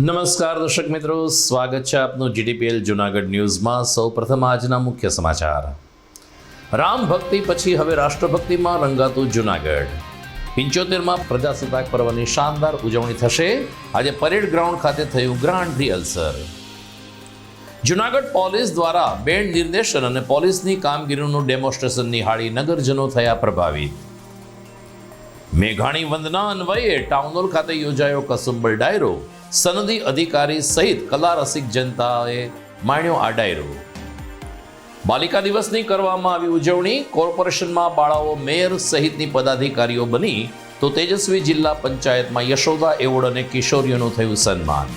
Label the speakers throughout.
Speaker 1: નમસ્કાર દર્શક મિત્રો, સ્વાગત છે આપનું જીડીપીએલ જુનાગઢ ન્યૂઝમાં. સૌપ્રથમ આજના મુખ્ય સમાચાર. રામ ભક્તિ પછી હવે રાષ્ટ્રભક્તિમાં રંગાતું જુનાગઢ. પંચોતેરમાં પ્રજાસત્તાક પર્વની શાનદાર ઉજવણી થશે. આજે પરેડ ગ્રાઉન્ડ ખાતે થયું ગ્રાન્ડ રિહર્સલ. જુનાગઢ પોલીસ દ્વારા બેન્ડ નિર્દેશન અને પોલીસની કામગીરીનું ડેમોન્સ્ટ્રેશન નિહાળી નગરજનો થયા પ્રભાવિત. મેઘાણી વંદના અન્વયે ટાઉનોલ ખાતે યોજાયો કસુંબલ ડાયરો. સનદી અધિકારી સહિત કલા રસિક જનતાએ માણ્યો આ ડાયરો. બાલિકા દિવસની કરવામાં આવી ઉજવણી, કોર્પોરેશનમાં બાળાઓ મેયર સહિતની પદાધિકારીઓ બની તો તેજસ્વી જિલ્લા પંચાયતમાં યશોદા એવોર્ડ અને કિશોરીઓનું થયું સન્માન.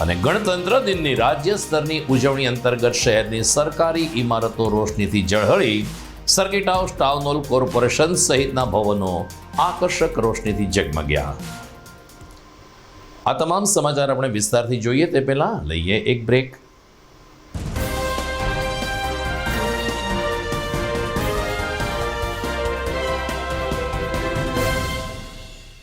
Speaker 1: અને ગણતંત્ર દિનની રાજ્ય સ્તરની ઉજવણી અંતર્ગત શહેરની સરકારી ઇમારતો રોશનીથી ઝળહળી circuit house town hall corporation સહિતના ભવનો આકર્ષક રોશનીથી ઝગમગ્યા. આ તમામ સમાચાર આપણે વિસ્તારથી જોઈએ તે પહેલા લઈએ એક બ્રેક.